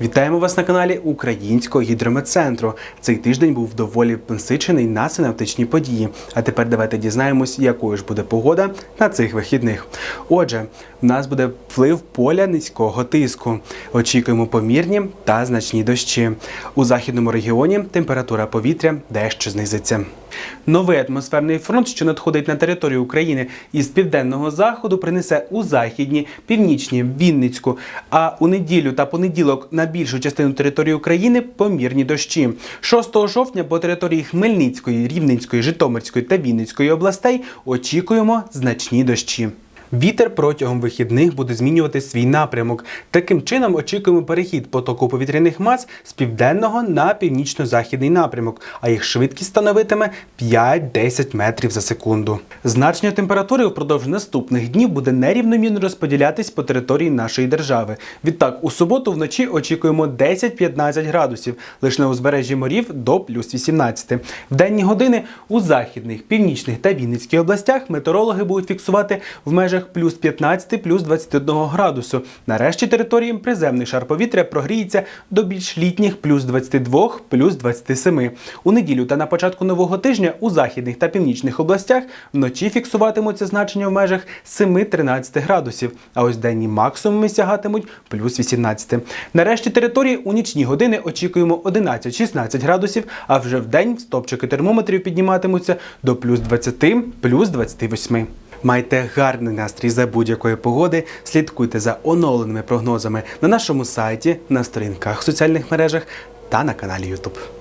Вітаємо вас на каналі Українського гідрометцентру. Цей тиждень був доволі насичений на синаптичні події. А тепер давайте дізнаємось, якою ж буде погода на цих вихідних. Отже, в нас буде вплив поля низького тиску. Очікуємо помірні та значні дощі. У західному регіоні температура повітря дещо знизиться. Новий атмосферний фронт, що надходить на територію України із південного заходу, принесе у західні, північні, Вінницьку. А у неділю та понеділок на більшу частину території України помірні дощі. 6 жовтня по території Хмельницької, Рівненської, Житомирської та Вінницької областей очікуємо значні дощі. Вітер протягом вихідних буде змінювати свій напрямок. Таким чином очікуємо перехід потоку повітряних мас з південного на північно-західний напрямок, а їх швидкість становитиме 5-10 метрів за секунду. Значення температури впродовж наступних днів буде нерівномірно розподілятись по території нашої держави. Відтак, у суботу вночі очікуємо 10-15 градусів, лише на узбережжі морів до плюс 18. В денні години у західних, північних та Вінницькій областях метеорологи будуть фіксувати в межах плюс 15, плюс 21 градусу. Нарешті території приземний шар повітря прогріється до більш літніх плюс 22, плюс 27. У неділю та на початку нового тижня у західних та північних областях вночі фіксуватимуться значення в межах 7-13 градусів, а ось денні максимуми сягатимуть плюс 18. Нарешті території у нічні години очікуємо 11-16 градусів, а вже в день стопчики термометрів підніматимуться до плюс 20, плюс 28. Майте гарний настрій за будь-якої погоди. Слідкуйте за оновленими прогнозами на нашому сайті, на сторінках в соціальних мережах та на каналі YouTube.